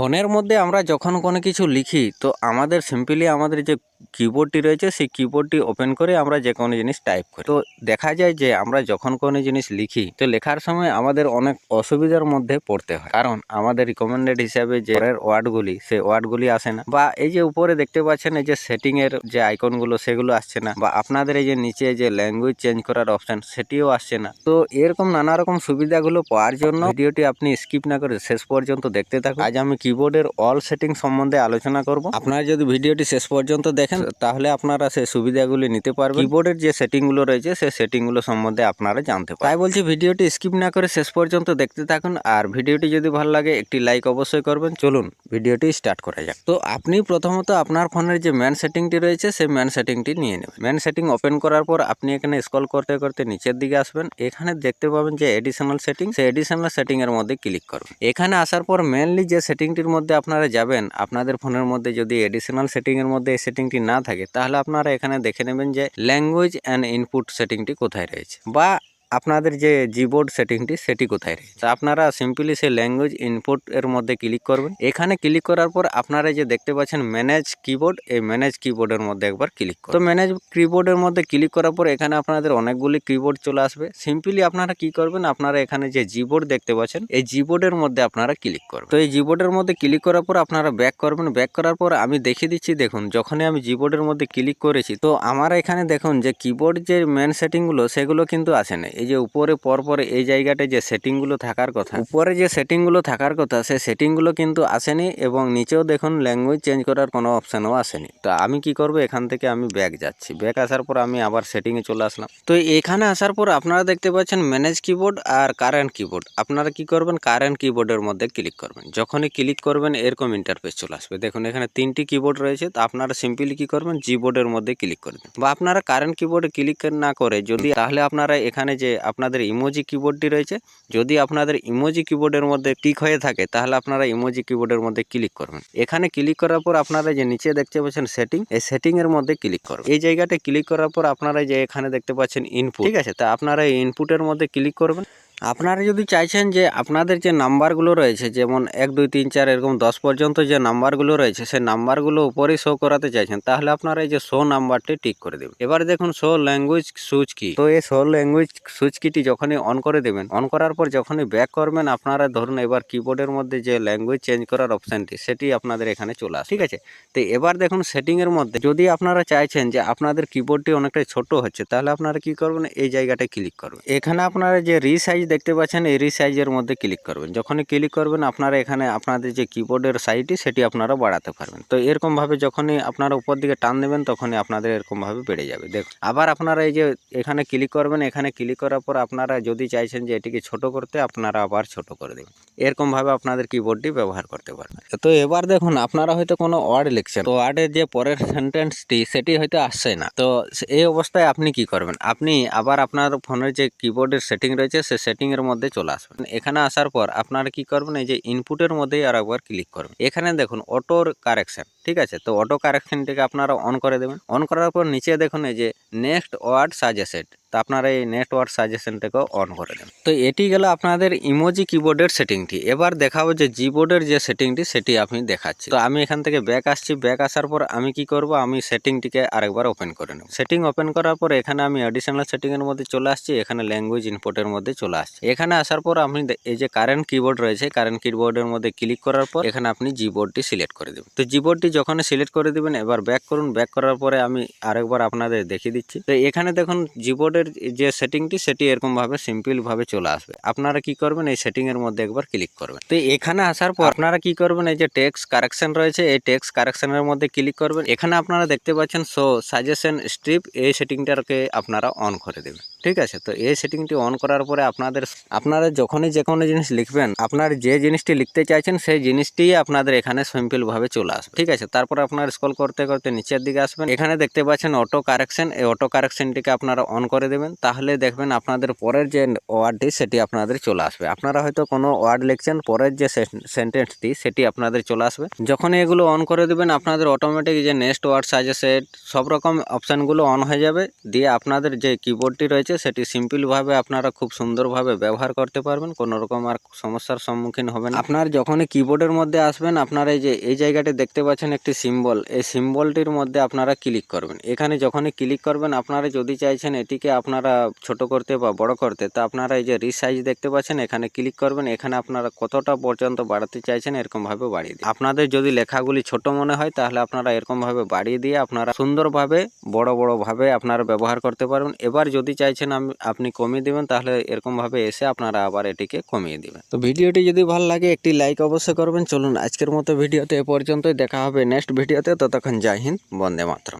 ফোনের মধ্যে আমরা যখন কোনো কিছু লিখি তো আমাদের সিম্পলি আমাদের যে কিবোর্ডটি রয়েছে, সেই কিবোর্ডটি ওপেন করে আমরা যে কোনো জিনিস টাইপ করি। তো দেখা যায় যে আমরা যখন কোনো জিনিস লিখি, তো লেখার সময় আমাদের অনেক অসুবিধার মধ্যে পড়তে হয়। কারণ আমাদের রিকমেন্ডেড হিসাবে যে ওয়ার্ডগুলি, সেই ওয়ার্ডগুলি আসে না। বা এই যে উপরে দেখতে পাচ্ছেন, এই যে সেটিং এর যে আইকনগুলো সেগুলো আসছে না। বা আপনাদের এই যে নিচে যে ল্যাঙ্গুয়েজ চেঞ্জ করার অপশন সেটিও আসছে না। তো এরকম নানা রকম সুবিধাগুলো পাওয়ার জন্য ভিডিওটি আপনি স্কিপ না করে শেষ পর্যন্ত দেখতে থাকুন। আজ আমি কিবোর্ডের অল সেটিং সম্বন্ধে আলোচনা করব। আপনারা যদি ভিডিওটি শেষ পর্যন্ত দেখেন তাহলে আপনারা সেই সুবিধাগুলি নিতে পারবেন। কিবোর্ডের যে সেটিংগুলো রয়েছে সেই সেটিংগুলো সম্বন্ধে আপনারা জানতে পারবেন। তাই বলছি ভিডিওটি স্কিপ না করে শেষ পর্যন্ত দেখতে থাকুন। আর ভিডিওটি যদি ভালো লাগে একটি লাইক অবশ্যই করবেন। চলুন ভিডিওটি স্টার্ট করা যাক। তো আপনি প্রথমত আপনার ফোনের যে ম্যান সেটিংটি রয়েছে সেই ম্যান সেটিংটি নিয়ে নেবেন। ম্যান সেটিং ওপেন করার পর আপনি এখানে স্ক্রল করতে করতে নিচের দিকে আসবেন। এখানে দেখতে পাবেন যে এডিশনাল সেটিং সেই এডিশনাল সেটিং এর মধ্যে ক্লিক করবেন এখানে আসার পর মেনলি যে সেটিংটির মধ্যে আপনারা যাবেন আপনাদের ফোনের মধ্যে যদি এডিশনাল সেটিং এর মধ্যে এই সেটিংটি না থাকে, তাহলে আপনারা এখানে দেখে নেবেন যে ল্যাঙ্গুয়েজ অ্যান্ড ইনপুট সেটিংটি কোথায় রয়েছে। বা আপনাদের যে জিবোর্ড সেটিংটি, সেটি কোথায় রয়েছে তো আপনারা সিম্পলি সেই ল্যাঙ্গুয়েজ ইনপুট এর মধ্যে ক্লিক করবেন। এখানে ক্লিক করার পর আপনারা যে দেখতে পাচ্ছেন ম্যানেজ কিবোর্ড এই ম্যানেজ কিবোর্ডের মধ্যে একবার ক্লিক করুন। তো ম্যানেজ কিবোর্ডের মধ্যে ক্লিক করার পর এখানে আপনাদের অনেকগুলি কিবোর্ড চলে আসবে। সিম্পলি আপনারা কি করবেন, আপনারা এখানে যে জিবোর্ড দেখতে পাচ্ছেন, এই জিবোর্ডের মধ্যে আপনারা ক্লিক করবেন। তো এই জিবোর্ডের মধ্যে ক্লিক করার পর আপনারা ব্যাক করবেন। ব্যাক করার পর আমি দেখিয়ে দিচ্ছি, দেখুন, যখনই আমি জিবোর্ডের মধ্যে ক্লিক করেছি, তো আমার এখানে দেখুন যে কিবোর্ড যে মেন সেটিংগুলো সেগুলো কিন্তু আসে না এই যে উপরে পরপর এই জায়গাটায় যে সেটিংগুলো থাকার কথা, উপরে যে সেটিংগুলো থাকার কথা, সেই সেটিংগুলো কিন্তু আসেনি এবং নিচেও দেখুন ল্যাঙ্গুয়েজ চেঞ্জ করার কোনো অপশানও আসেনি। তো আমি কি করব? এখান থেকে আমি ব্যাক যাচ্ছি। ব্যাক আসার পর আমি আবার সেটিংয়ে চলে আসলাম। তো এখানে আসার পর আপনারা দেখতে পাচ্ছেন ম্যানেজ কিবোর্ড আর কারেন্ট কিবোর্ড আপনারা কি করবেন? কারেন্ট কিবোর্ডের মধ্যে ক্লিক করবেন। যখনই ক্লিক করবেন, এরকম ইন্টারফেস চলে আসবে। দেখুন, এখানে তিনটি কিবোর্ড রয়েছে। তো আপনারা সিম্পলি কি করবেন? জিবোর্ডের মধ্যে ক্লিক করবেন। বা আপনারা কারেন্ট কিবোর্ডে ক্লিক না করে যদি, তাহলে আপনারা এখানে যে আপনাদের ইমোজি কিবোর্ডটি রয়েছে। যদি আপনাদের ইমোজি কিবোর্ডের মধ্যে টিক হয়ে থাকে, তাহলে আপনারা ইমোজি কিবোর্ডের মধ্যে ক্লিক করবেন। এখানে ক্লিক করার পর আপনারা যে নিচে দেখতে পাচ্ছেন সেটিং এই সেটিং এর মধ্যে ক্লিক করবেন। এই জায়গাটা ক্লিক করার পর আপনারা যে এখানে দেখতে পাচ্ছেন ইনপুট ঠিক আছে? তা আপনারা এই ইনপুটের মধ্যে ক্লিক করবেন। আপনারা যদি চাইছেন যে আপনাদের যে নাম্বারগুলো রয়েছে, যেমন এক, দুই, তিন, চার, এরকম দশ পর্যন্ত যে নাম্বারগুলো রয়েছে, সেই নাম্বারগুলো উপরেই শো করাতে চাইছেন, তাহলে আপনারা এই যে শো নাম্বারটি টিক করে দেবেন। এবার দেখুন শো ল্যাঙ্গুয়েজ সুইচ কি তো এই শো ল্যাঙ্গুয়েজ সুইচ কিটি যখনই অন করে দেবেন অন করার পর যখনই ব্যাক করবেন, আপনারা ধরুন এবার কিবোর্ডের মধ্যে যে ল্যাঙ্গুয়েজ চেঞ্জ করার অপশানটি সেটি আপনাদের এখানে চলে আসে ঠিক আছে? তো এবার দেখুন সেটিংয়ের মধ্যে, যদি আপনারা চাইছেন যে আপনাদের কিবোর্ডটি অনেকটাই ছোট হচ্ছে, তাহলে আপনারা কি করবেন? এই জায়গাটায় ক্লিক করবেন। এখানে আপনারা যে রিসাইজ দেখতে পাচ্ছেন এই রিসাইজের মধ্যে ক্লিক করবেন। যখনই ক্লিক করবেন, আপনারা এখানে আপনাদের যে কিবোর্ডের সাইজটি সেটি আপনারা বাড়াতে পারবেন। তো এরকমভাবে যখনই আপনারা উপর দিকে টান দেবেন, তখনই আপনাদের এরকমভাবে বেড়ে যাবে। দেখুন, আবার আপনারা এই যে এখানে ক্লিক করবেন, এখানে ক্লিক করার পর আপনারা যদি চাইছেন যে এটিকে ছোট করতে, আপনারা আবার ছোট করে দেবেন। এরকমভাবে আপনাদের কিবোর্ডটি ব্যবহার করতে পারবেন। তো এবার দেখুন, আপনারা হয়তো কোনো ওয়ার্ড লিখছেন, তো ওয়ার্ডের যে পরের সেন্টেন্সটি সেটি হয়তো আসছে না। তো এই অবস্থায় আপনি কি করবেন? আপনি আবার আপনার ফোনের যে কিবোর্ডের সেটিং রয়েছে, সে সেই সেটিংয়ের মধ্যে চলে আসবেন এখানে আসার পর আপনারা কি করবেন, এই যে ইনপুটের মধ্যেই আর একবার ক্লিক করবেন। এখানে দেখুন অটোর কারেকশন ঠিক আছে? তো অটো কারেকশনটিকে আপনারা অন করে দেবেন। অন করার পর নিচে দেখুন এই যে নেক্সট ওয়ার্ড সাজেস্টেড তো আপনারা এই নেটওয়ার্ক সাজেশনটাকেও অন করে দেন। তো এটি গেল আপনাদের ইমোজি কিবোর্ডের সেটিংটি এবার দেখাবো যে জিবোর্ডের যে সেটিংটি সেটি আমি দেখাচ্ছি। তো আমি এখান থেকে ব্যাক আসছি। ব্যাক আসার পর আমি কি করব? আমি সেটিংটিকে আরেকবার ওপেন করে নেব। সেটিং ওপেন করার পর এখানে আমি অ্যাডিশনাল সেটিংয়ের মধ্যে চলে আসছি। এখানে ল্যাঙ্গুয়েজ ইনপোর্টের মধ্যে চলে আসছি। এখানে আসার পর আপনি এই যে কারেন্ট কিবোর্ড রয়েছে কারেন্ট কিবোর্ডের মধ্যে ক্লিক করার পর এখানে আপনি জিবোর্ডটি সিলেক্ট করে দেবেন। তো জিবোর্ডটি যখন সিলেক্ট করে দিবেন, এবার ব্যাক করুন। ব্যাক করার পরে আমি আরেকবার আপনাদের দেখিয়ে দিচ্ছি। তো এখানে দেখুন জিবোর্ডের যে সেটিংটি, সেটি এরকম ভাবে সিম্পল ভাবে চলে আসবে। আপনারা কি করবেন, এই সেটিং এর মধ্যে একবার ক্লিক করবেন। তো এখানে আসার পর আপনারা কি করবেন, এই যে টেক্সট কারেকশন রয়েছে, এই টেক্সট কারেকশনের মধ্যে ক্লিক করবেন। এখানে আপনারা দেখতে পাচ্ছেন, সো সাজেশন স্ট্রিপ, এই সেটিংটাকে আপনারা অন করে দেবেন। ঠিক আছে? তো এই সেটিংটি অন করার পরে আপনাদের, আপনারা যখনই যে কোনো জিনিস লিখবেন, আপনার যে জিনিসটি লিখতে চাইছেন, সেই জিনিসটি আপনাদের এখানে সিম্পল ভাবে চলে আসবে। ঠিক আছে? তারপর আপনার স্ক্রল করতে করতে নিচের দিকে আসবেন। এখানে দেখতে পাচ্ছেন, অটো কারেকশন। এই অটো কারেকশনটিকে আপনারা অন করে দেবেন, তাহলে দেখবেন আপনাদের পরের যে ওয়ার্ডটি, সেটি আপনাদের চলে আসবে। আপনারা হয়তো কোনো ওয়ার্ড লিখছেন, পরের যে সেন্টেন্সটি, সেটি আপনাদের চলে আসবে। যখন এগুলো অন করে দেবেন, আপনাদের অটোমেটিক যে নেক্সট ওয়ার্ড সাজেসেড সব রকম অপশানগুলো অন হয়ে যাবে। দিয়ে আপনাদের যে কিবোর্ডটি রয়েছে, সেটি সিম্পলভাবে আপনারা খুব সুন্দরভাবে ব্যবহার করতে পারবেন, কোনো রকম আর সমস্যার সম্মুখীন হবেন। আপনার যখনই কিবোর্ডের মধ্যে আসবেন, আপনারা এই যে, এই জায়গাটি দেখতে পাচ্ছেন একটি সিম্বল এই সিম্বলটির মধ্যে আপনারা ক্লিক করবেন। এখানে যখনই ক্লিক করবেন, আপনারা যদি চাইছেন এটিকে আপনারা ছোট করতে বা বড় করতে, তা আপনারা এই যে রিসাইজ দেখতে পাচ্ছেন, এখানে ক্লিক করবেন, এখানে আপনারা কতটা পর্যন্ত বাড়াতে চাইছেন এরকম ভাবে বাড়িয়ে দিন। আপনাদের যদি লেখাগুলি ছোট মনে হয়, তাহলে আপনারা এরকম ভাবে বাড়িয়ে দিয়ে আপনারা সুন্দরভাবে, বড় বড় ভাবে আপনারা ব্যবহার করতে পারবেন। এবার যদি চাইছেন আমি- আপনি কমিয়ে দিবেন, তাহলে এরকম ভাবে এসে আপনারা আবার এটিকে কমিয়ে দিবেন। তো ভিডিওটি যদি ভালো লাগে, একটি লাইক অবশ্যই করবেন। চলুন আজকের মতো ভিডিওতে এ পর্যন্তই। দেখা হবে নেক্সট ভিডিওতে। ততক্ষণ জয় হিন্দ, বন্দে মাতরম।